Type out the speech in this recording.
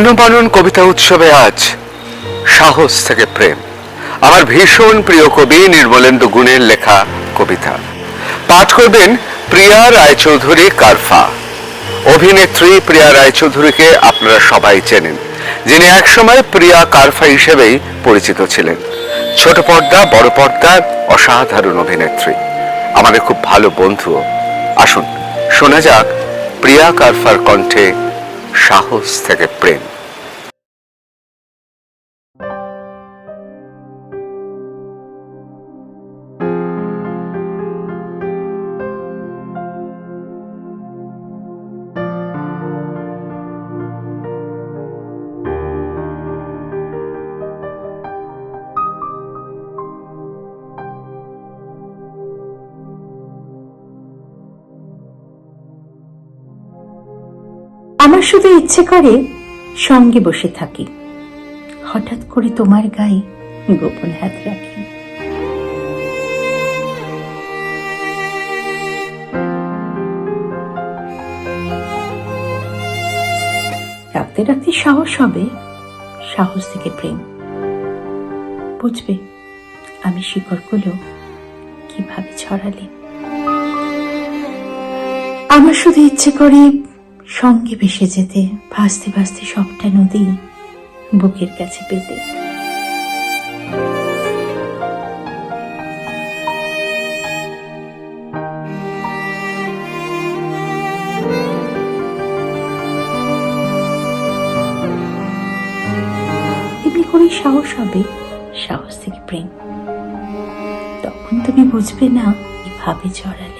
বর্ণমানন কবিতা উৎসবে আজ সাহস থেকে প্রেম। আমার ভীষণ প্রিয় কবি নির্মলেন্দু গুণের লেখা কবিতা। পাঠ করবেন প্রিয়া রায়চৌধুরী কারফা। অভিনেত্রী প্রিয়া রায়চৌধুরীকে আপনারা সবাই চেনেন, যিনি একসময় প্রিয়া কারফা হিসেবেই পরিচিত ছিলেন। ছোট পর্দা, বড় পর্দার অসাধারণ অভিনেত্রী। আমাদের খুব ভালো বন্ধুও। আসুন, শোনা যাক প্রিয়া কারফার কণ্ঠে সাহস থেকে প্রেম। আমার শুধু ইচ্ছে করে সঙ্গে বসে থাকি। হঠাৎ করে তোমার গায়ে গোপন হাত রাখি। রাখতে রাখতে সাহস হবে, সাহস থেকে প্রেম। বুঝবে, আমি শিকড় শিকড়গুলো কীভাবে ছড়ালে? আমার শুধু ইচ্ছে করে সঙ্গে ভেসে যেতে, ভাসতে ভাসতে সবটা নদী বুকের কাছে পেতে। সাহস হবে, সাহস থেকে প্রেম। তখন তুমি বুঝবে না কীভাবে ছড়ালে